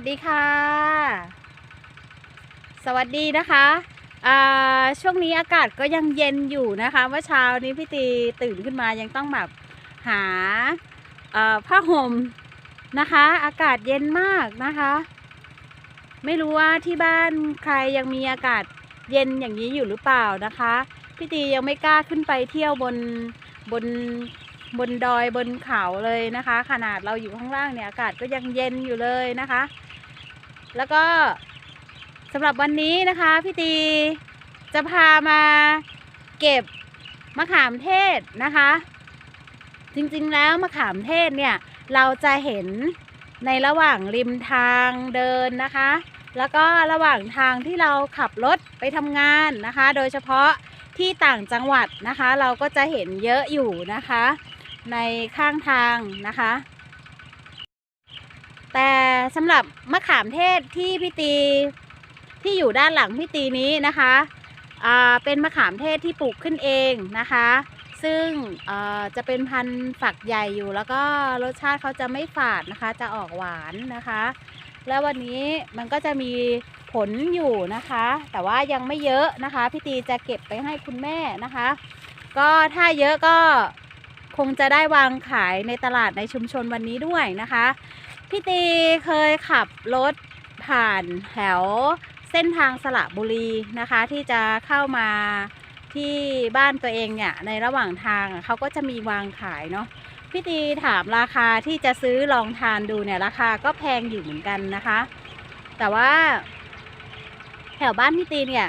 สวัสดีค่ะ สวัสดีนะคะช่วงนี้อากาศก็ยังเย็นอยู่นะคะเมื่อเช้านี้พี่ตีตื่นขึ้นมายังต้องแบบหาผ้าห่มนะคะ อากาศเย็นมากนะคะ ไม่รู้ว่าที่บ้านใครยังมีอากาศเย็นอย่างนี้อยู่หรือเปล่านะคะพี่ตียังไม่กล้าขึ้นไปเที่ยวบนบนบนดอยบนเขาเลยนะคะ ขนาดเราอยู่ข้างล่างเนี่ยอากาศก็ยังเย็นอยู่เลยนะคะ แล้วก็สำหรับวันนี้นะคะพี่ตีจะพามาเก็บมะขามเทศนะคะ จริงๆแล้วมะขามเทศเนี่ยเราจะเห็นในระหว่างริมทางเดินนะคะ แล้วก็ระหว่างทางที่เราขับรถไปทำงานนะคะ โดยเฉพาะที่ต่างจังหวัดนะคะ เราก็จะเห็นเยอะอยู่นะคะ ในข้างทางนะคะ แต่สำหรับมะขามเทศที่พี่ตีที่อยู่ด้านหลังพี่ตีนี้นะคะอ่าเป็นมะขามเทศที่ปลูกขึ้นเองนะคะ ซึ่งอ่อจะเป็นพันธุ์ฝักใหญ่อยู่ แล้วก็รสชาติเขาจะไม่ฝาดนะคะ จะออกหวานนะคะ แล้ววันนี้มันก็จะมีผลอยู่นะคะ แต่ว่ายังไม่เยอะนะคะพี่ตีจะเก็บไปให้คุณแม่นะคะ ก็ถ้าเยอะก็คงจะได้วางขายในตลาดในชุมชนวันนี้ด้วยนะคะ พี่ตีเคยขับรถผ่านแถวเส้นทางสระบุรีนะคะ ที่จะเข้ามาที่บ้านตัวเองเนี่ยในระหว่างทางเขาก็จะมีวางขายเนาะพี่ตีถามราคาที่จะซื้อลองทานดูเนี่ยราคาก็แพงอยู่เหมือนกันนะคะ แต่ว่าแถวบ้านพี่ตีเนี่ย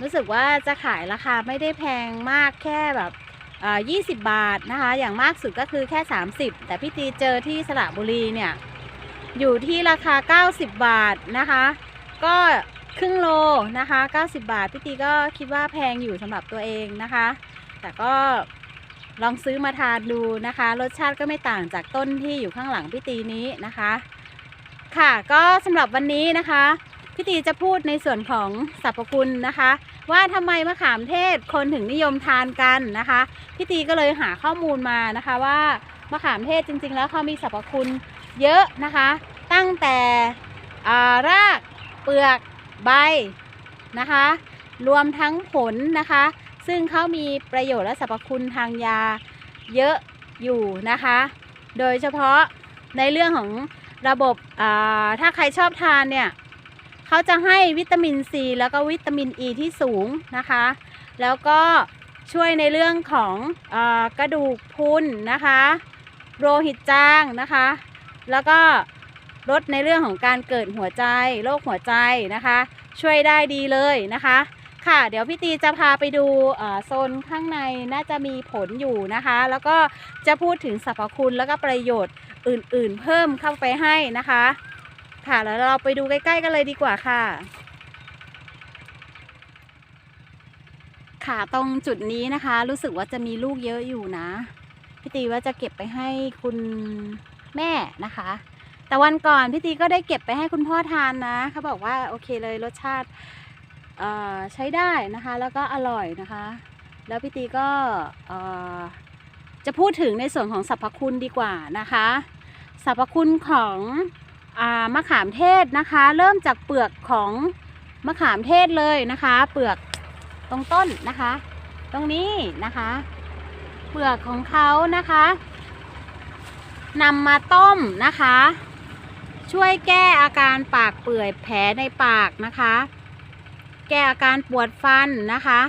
รู้สึกว่าจะขายราคาไม่ได้แพงมากแค่แบบ อ่า20บาทนะคะ อย่างมากสุดก็คือแค่ 30 แต่พี่ตีเจอที่สระบุรีเนี่ย อยู่ที่ราคา 90 บาทนะคะ ก็ครึ่งโลนะคะ 90 บาทพี่ตีก็คิดว่าแพงอยู่สำหรับตัวเองนะคะ แต่ก็ลองซื้อมาทานดูนะคะ รสชาติก็ไม่ต่างจากต้นที่อยู่ข้างหลังพี่ตีนี้นะคะ ค่ะก็สำหรับวันนี้นะคะ พี่ตีจะพูดในส่วนของสรรพคุณนะคะ ว่าทำไมมะขามเทศคนถึงนิยมทานกันนะคะพี่ตีก็เลยหาข้อมูลมานะคะว่ามะขามเทศจริง ๆ แล้วเขามีสรรพคุณเยอะนะคะ ตั้งแต่รากเปลือกใบนะคะ รวมทั้งผลนะคะ ซึ่งเขามีประโยชน์และสรรพคุณทางยาเยอะอยู่นะคะ โดยเฉพาะในเรื่องของระบบถ้าใครชอบทานเนี่ย เขาจะให้วิตามินซีแล้วก็วิตามินอ e ีที่สูงนะคะ แล้วก็ช่วยในเรื่องของอกระดูกพุนนะคะโลหิตจางนะคะ แล้วก็ลดในเรื่องของการเกิดหัวใจโรคหัวใจนะคะ ช่วยได้ดีเลยนะคะ ค่ะ เดี๋ยวพี่ตีจะพาไปดูโซนข้างในน่าจะมีผลอยู่นะคะ แล้วก็จะพูดถึงสรรพคุณแล้วก็ประโยชน์อื่นๆ เพิ่มเข้าไปให้นะคะ ค่ะแล้วเราไปดูใกล้ ๆ กันเลยดีกว่าค่ะ ค่ะตรงจุดนี้นะคะ รู้สึกว่าจะมีลูกเยอะอยู่นะ พี่ตีว่าจะเก็บไปให้คุณแม่นะคะ แต่วันก่อนพี่ตีก็ได้เก็บไปให้คุณพ่อทานนะเขาบอกว่าโอเคเลยรสชาติใช้ได้นะคะ แล้วก็อร่อยนะคะ แล้วพี่ตีก็จะพูดถึงในส่วนของสรรพคุณดีกว่านะคะ สรรพคุณของ มะขามเทศนะคะ เริ่มจากเปลือกของมะขามเทศเลยนะคะ เปลือกตรงต้นนะคะ ตรงนี้นะคะ เปลือกของเขานะคะนำมาต้มนะคะ ช่วยแก้อาการปากเปื่อยแผลในปากนะคะ แก้อาการปวดฟันนะคะ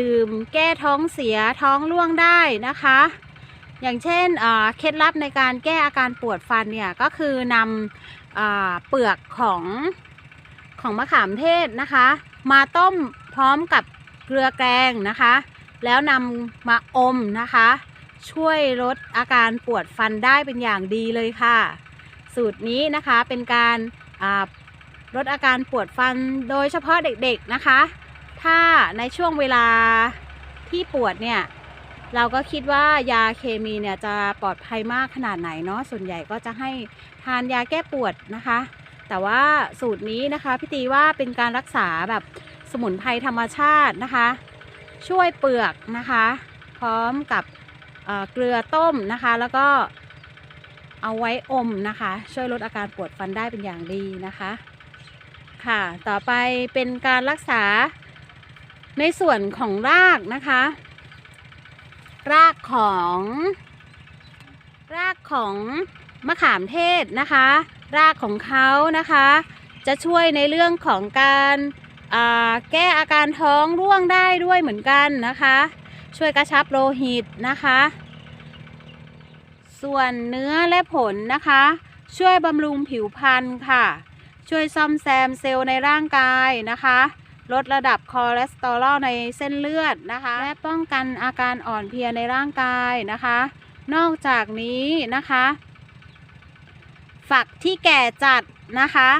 ดื่มแก้ท้องเสียท้องร่วงได้นะคะ อย่างเช่นเคล็ดลับในการแก้อาการปวดฟันเนี่ยก็คือนำอเปลือกของของมะขามเทศนะคะ มาต้มพร้อมกับเกลือแกงนะคะ แล้วนำมาอมนะคะ ช่วยลดอาการปวดฟันได้เป็นอย่างดีเลยค่ะ สูตรนี้นะคะเป็นการาลดอาการปวดฟันโดยเฉพาะเด็กๆนะคะ ถ้าในช่วงเวลาที่ปวดเนี่ย เราก็คิดว่ายาเคมีเนี่ยจะปลอดภัยมากขนาดไหนเนาะส่วนใหญ่ก็จะให้ทานยาแก้ปวดนะคะ แต่ว่าสูตรนี้นะคะพี่ตีว่าเป็นการรักษาแบบสมุนไพรธรรมชาตินะคะ ช่วยเปลือกนะคะ พร้อมกับเเกลือต้มนะคะ แล้วก็เอาไว้อมนะคะ ช่วยลดอาการปวดฟันได้เป็นอย่างดีนะคะ ค่ะ ต่อไปเป็นการรักษาในส่วนของรากนะคะ รากของ รากของมะขามเทศนะคะ รากของเขานะคะ จะช่วยในเรื่องของการแก้อาการท้องร่วงได้ด้วยเหมือนกันนะคะ ช่วยกระชับโลหิตนะคะ ส่วนเนื้อและผลนะคะ ช่วยบำรุงผิวพรรณค่ะ ช่วยซ่อมแซมเซลล์ในร่างกายนะคะ ลดระดับคอเลสเตอรอลในเส้นเลือดนะคะ และป้องกันอาการอ่อนเพลียในร่างกายนะคะ นอกจากนี้นะคะ ฝักที่แก่จัดนะคะ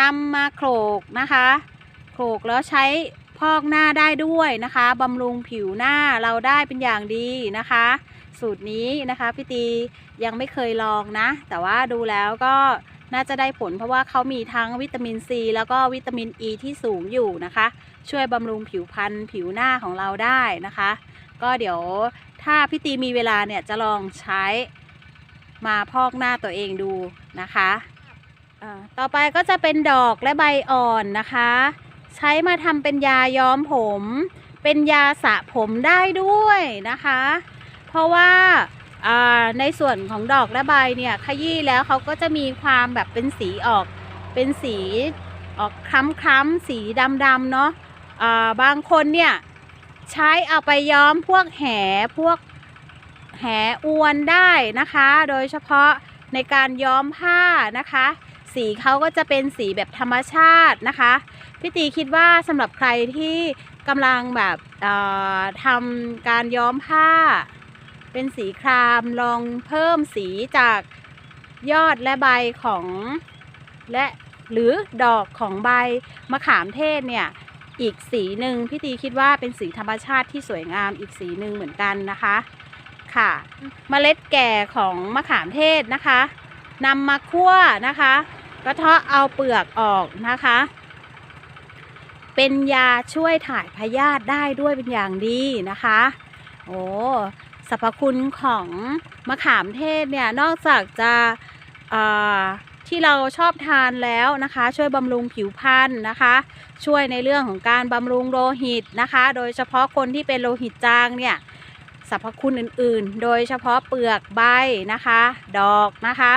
นำมาโขลกนะคะโขลกแล้วใช้พอกหน้าได้ด้วยนะคะบำรุงผิวหน้าเราได้เป็นอย่างดีนะคะ สูตรนี้นะคะพี่ตียังไม่เคยลองนะ แต่ว่าดูแล้วก็ น่าจะได้ผลเพราะว่าเขามีทั้งวิตามินซีแล้วก็วิตามินอ e ีที่สูงอยู่นะคะ ช่วยบำรุงผิวพรรณผิวหน้าของเราได้นะคะ ก็เดี๋ยวถ้าพี่ตีมีเวลาเนี่ยจะลองใช้มาพอกหน้าตัวเองดูนะคะต่อไปก็จะเป็นดอกและใบอ่อนนะคะ ใช้มาทำเป็นยาย้อมผม เป็นยาสระผมได้ด้วยนะคะ เพราะว่า ในส่วนของดอกและใบเนี่ยขยี้แล้วเขาก็จะมีความแบบเป็นสีออก เป็นสีออกคล้ำๆสีดำๆเนาะอ่าบางคนเนี่ยใช้เอาไปย้อมพวกแหพวกแหอวนได้นะคะ โดยเฉพาะในการย้อมผ้านะคะ สีเขาก็จะเป็นสีแบบธรรมชาตินะคะพี่ตีคิดว่าสำหรับใครที่กำลังแบบทำการย้อมผ้า เป็นสีครามลองเพิ่มสีจากยอดและใบของและหรือดอกของใบมะขามเทศเนี่ยอีกสีหนึ่งพี่ตีคิดว่าเป็นสีธรรมชาติที่สวยงามอีกสีหนึ่งเหมือนกันนะคะค่ะเมล็ดแก่ของมะขามเทศนะคะนำมาคั่วนะคะกระเทาะเอาเปลือกออกนะคะ เป็นยาช่วยถ่ายพยาธิได้ด้วยเป็นอย่างดีนะคะ โอ้ สรรพคุณของมะขามเทศเนี่ยนอกจากจะที่เราชอบทานแล้วนะคะ ช่วยบำรุงผิวพรรณนะคะ ช่วยในเรื่องของการบำรุงโลหิตนะคะ โดยเฉพาะคนที่เป็นโลหิตจางเนี่ยสรรพคุณอื่นๆ โดยเฉพาะเปลือกใบนะคะ ดอกนะคะ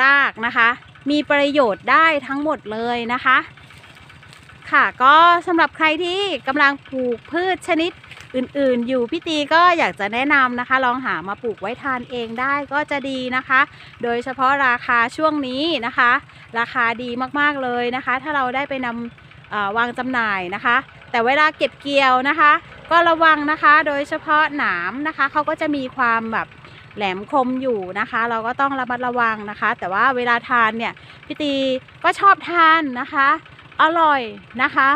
รากนะคะ มีประโยชน์ได้ทั้งหมดเลยนะคะ ค่ะก็สำหรับใครที่กำลังปลูกพืชชนิด อื่นๆ อยู่พี่ตีก็อยากจะแนะนำนะคะ ลองหามาปลูกไว้ทานเองได้ก็จะดีนะคะ โดยเฉพาะราคาช่วงนี้นะคะ ราคาดีมากๆเลยนะคะ ถ้าเราได้ไปนำวางจำหน่ายนะคะ แต่เวลาเก็บเกี่ยวนะคะ ก็ระวังนะคะ โดยเฉพาะหนามนะคะเขาก็จะมีความแบบแหลมคมอยู่นะคะ เราก็ต้องระมัดระวังนะคะ แต่ว่าเวลาทานเนี่ยพี่ตีก็ชอบทานนะคะ อร่อยนะคะ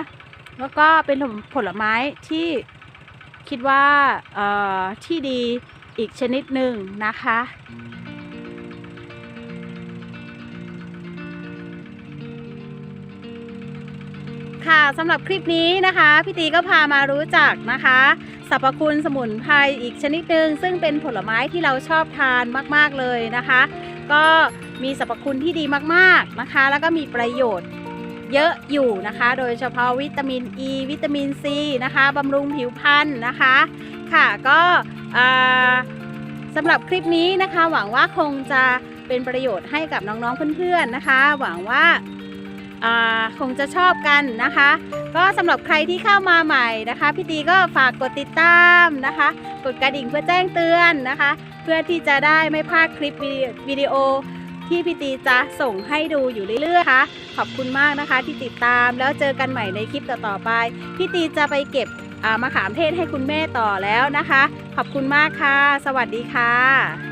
แล้วก็เป็นผลไม้ที่ คิดว่าที่ดีอีกชนิดหนึ่งนะคะ ค่ะสำหรับคลิปนี้นะคะพี่ตีก็พามารู้จักนะคะสรรพคุณสมุนไพรอีกชนิดหนึ่งซึ่งเป็นผลไม้ที่เราชอบทานมาก ๆ เลยนะคะ ก็มีสรรพคุณที่ดีมากๆนะคะ แล้วก็มีประโยชน์ เยอะอยู่นะคะ โดยเฉพาะวิตามินอ e, ีวิตามินซีนะคะบำรุงผิวพรรณนะคะ ค่ะก็สำหรับคลิปนี้นะคะ หวังว่าคงจะเป็นประโยชน์ให้กับน้องๆเพื่อนๆนะคะ หวังว่าคงจะชอบกันนะคะ ก็สำหรับใครที่เข้ามาใหม่นะคะ พี่ตีก็ฝากกดติดตามนะคะ กดกระดิ่งเพื่อแจ้งเตือนนะคะ เพื่อที่จะได้ไม่พลาดคลิปวิดีโอ ที่พี่ตีจะส่งให้ดูอยู่เรื่อยๆนะคะขอบคุณมากนะคะที่ติดตามแล้วเจอกันใหม่ในคลิปต่อๆไป พี่ตีจะไปเก็บมะขามเทศให้คุณแม่ต่อแล้วนะคะ ขอบคุณมากค่ะ สวัสดีค่ะ